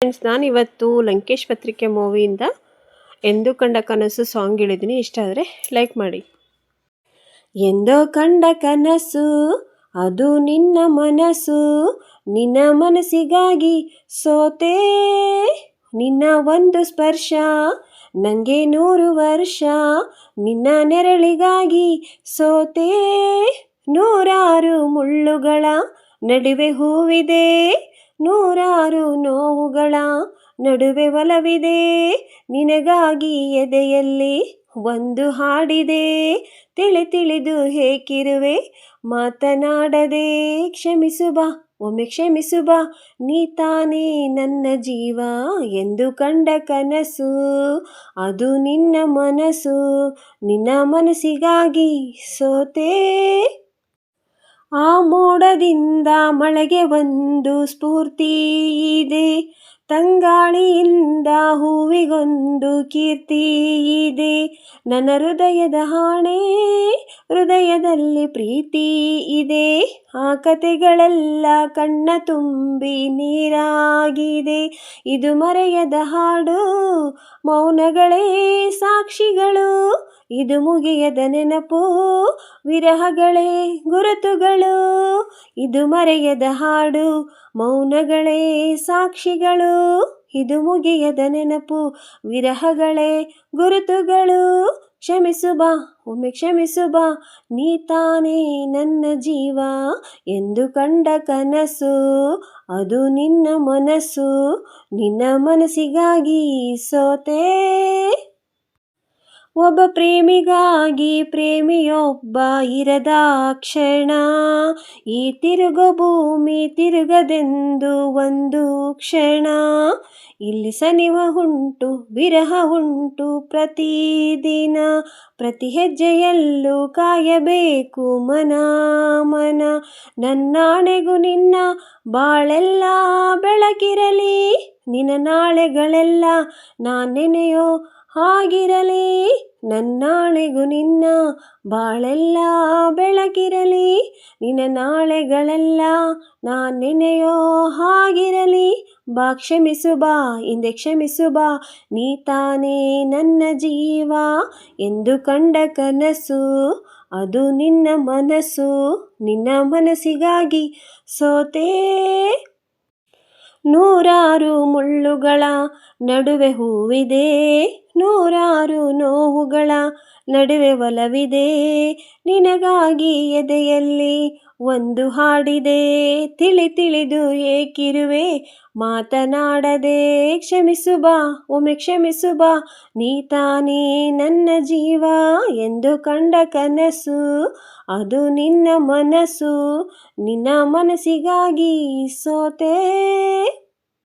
Friends ನಾನು ಇವತ್ತು ಲಂಕೇಶ್ ಪತ್ರಿಕೆ ಮೂವಿಯಿಂದ ಎಂದು ಕಂಡ ಕನಸು ಸಾಂಗ್ ಹೇಳಿದ್ದೀನಿ. ಇಷ್ಟ ಆದರೆ ಲೈಕ್ ಮಾಡಿ. ಎಂದೋ ಕಂಡ ಕನಸು, ಅದು ನಿನ್ನ ಮನಸ್ಸು ನಿನ್ನ ಮನಸ್ಸಿಗಾಗಿ ಸೋತೆ. ನಿನ್ನ ಒಂದು ಸ್ಪರ್ಶ ನನಗೆ ನೂರು ವರ್ಷ, ನಿನ್ನ ನೆರಳಿಗಾಗಿ ಸೋತೆ. ನೂರಾರು ಮುಳ್ಳುಗಳ ನಡುವೆ ಹೂವಿದೆ ನೂರಾರು ನೋವುಗಳ ನಡುವೆ ಒಲವಿದೆ. ನಿನಗಾಗಿ ಎದೆಯಲ್ಲಿ ಒಂದು ಹಾಡಿದೆ. ತಿಳಿ ತಿಳಿದು ಹೇಗಿರುವೆ? ಮಾತನಾಡದೆ ಕ್ಷಮಿಸು ಬಾ ಒಮ್ಮೆ ಕ್ಷಮಿಸು ಬಾ ನೀ ತಾನೇ ನನ್ನ ಜೀವ ಎಂದು ಕಂಡ ಕನಸು, ಅದು ನಿನ್ನ ಮನಸ್ಸು ನಿನ್ನ ಮನಸ್ಸಿಗಾಗಿ ಸೋತೆ. ಆ ಮೋಡದಿಂದ ಮಳೆಗೆ ಒಂದು ಸ್ಫೂರ್ತಿ ಇದೆ. ತಂಗಾಳಿಯಿಂದ ಹೂವಿಗೊಂದು ಕೀರ್ತಿ ಇದೆ. ನನ್ನ ಹೃದಯದ ಹಾಣೆ ಹೃದಯದಲ್ಲಿ ಪ್ರೀತಿ ಇದೆ. ಆ ಕತೆಗಳೆಲ್ಲ ಕಣ್ಣ ತುಂಬಿ ನೀರಾಗಿದೆ. ಇದು ಮರೆಯದ ಹಾಡು, ಮೌನಗಳೇ ಸಾಕ್ಷಿಗಳು. ಇದು ಮುಗಿಯದ ನೆನಪು, ವಿರಹಗಳೇ ಗುರುತುಗಳು. ಇದು ಮರೆಯದ ಹಾಡು, ಮೌನಗಳೇ ಸಾಕ್ಷಿಗಳು. ಇದು ಮುಗಿಯದ ನೆನಪು, ವಿರಹಗಳೇ ಗುರುತುಗಳು. ಕ್ಷಮಿಸು ಬಾ ಒಮ್ಮೆ ಕ್ಷಮಿಸು ಬಾ ನೀ ತಾನೇ ನನ್ನ ಜೀವ ಎಂದು ಕಂಡ ಕನಸು, ಅದು ನಿನ್ನ ಮನಸ್ಸು ನಿನ್ನ ಮನಸ್ಸಿಗಾಗಿ ಸೋತೆ. ಒಬ್ಬ ಪ್ರೇಮಿಗಾಗಿ ಪ್ರೇಮಿಯೊಬ್ಬ ಇರದ ಕ್ಷಣ. ಈ ತಿರುಗೋ ಭೂಮಿ ತಿರುಗದೆಂದು ಒಂದು ಕ್ಷಣ. ಇಲ್ಲಿ ಸನಿವ ಉಂಟು, ವಿರಹ ಉಂಟು ಪ್ರತಿದಿನ. ಪ್ರತಿ ಹೆಜ್ಜೆಯಲ್ಲೂ ಕಾಯಬೇಕು ಮನ ಮನ. ನನ್ನಾಣೆಗೂ ನಿನ್ನ ಬಾಳೆಲ್ಲ ಬೆಳಕಿರಲಿ. ನಿನ್ನ ನಾಳೆಗಳೆಲ್ಲ ನಾನೆನೆಯೋ ಹಾಗಿರಲಿ, ನನ್ನಾಳೆಗೂ ನಿನ್ನ ಬಾಳೆಲ್ಲ ಬೆಳಕಿರಲಿ, ನಿನ್ನ ನಾಳೆಗಳೆಲ್ಲ ನಾನೆನೆಯೋ ಹಾಗಿರಲಿ. ಬಾ, ಕ್ಷಮಿಸು ಬಾ, ಹಿಂದೆ ಕ್ಷಮಿಸು ಬಾ, ನೀ ತಾನೇ ನನ್ನ ಜೀವ ಎಂದು ಕಂಡ ಕನಸು, ಅದು ನಿನ್ನ ಮನಸ್ಸು ನಿನ್ನ ಮನಸ್ಸಿಗಾಗಿ ಸೋತೆ. ನೂರಾರು ಮುಳ್ಳುಗಳ ನಡುವೆ ಹೂವಿದೆ ನೂರಾರು ನೋವುಗಳ ನಡುವೆ ಒಲವಿದೆ. ನಿನಗಾಗಿ ಎದೆಯಲ್ಲಿ ಒಂದು ಹಾಡಿದೆ. ತಿಳಿ ತಿಳಿದು ಏಕಿರುವೆ, ಮಾತನಾಡದೆ ಕ್ಷಮಿಸು ಬಾ, ಒಮ್ಮೆ ಕ್ಷಮಿಸು ಬಾ. ನೀ ನನ್ನ ಜೀವ ಎಂದು ಕಂಡ ಕನಸು, ಅದು ನಿನ್ನ ಮನಸ್ಸು ನಿನ್ನ ಮನಸ್ಸಿಗಾಗಿ ಸೋತೆ.